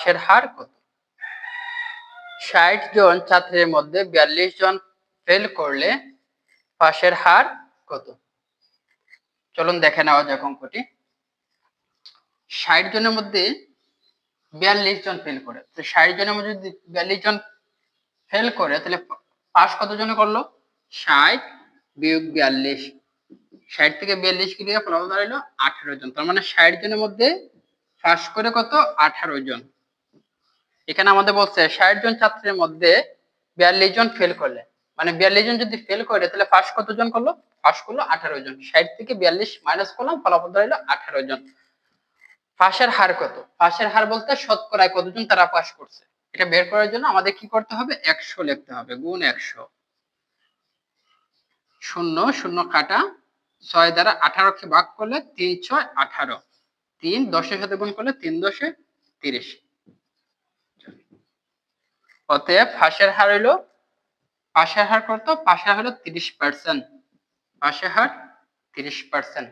পাশের হার কত? ষাট জন ছাত্রের মধ্যে বিয়াল্লিশ জন ফেল করলে পাশের হার কত? চলুন দেখে নেওয়া যাক অঙ্কটি। ষাট জনের মধ্যে বিয়াল্লিশ জন ফেল করে। তো ষাট জনের মধ্যে যদি বিয়াল্লিশ জন ফেল করে, তাহলে পাশ কত জনে করল? ষাট বিয়োগ বিয়াল্লিশ। ষাট থেকে বিয়াল্লিশ কি দিয়ে ফলাফল দাঁড়াইলো আঠারো জন। তার মানে ষাট জনের মধ্যে পাস করে কত? আঠারো জন। এখানে আমাদের বলছে ষাট জন ছাত্রের মধ্যে বিয়াল্লিশ জন ফেল করলে। মানে বিয়াল্লিশ জন যদি ফেল করে, তাহলে পাস কতজন করল? পাস করল আঠারো জন। ষাট থেকে বিয়াল্লিশ মাইনাস করলাম, ফলাফল দাঁড়াইলো আঠারো জন। পাশের হার কত? পাশের হার বলতে শতকরায় কতজন তারা পাস করছে? এটা বের করার জন্য আমাদের কি করতে হবে? একশো লিখতে হবে, গুণ একশো। শূন্য শূন্য কাটা, ছয় দ্বারা আঠারোকে ভাগ করলে তিন, ছয়, আঠারো। তিন, দশের সাথে গুণ করলে তিন, দশে তিরিশ। অতএব ফাঁসের হার হইল, পাশের হার কত? পাশের হার হলো তিরিশ পার্সেন্ট পাশের হার তিরিশ পার্সেন্ট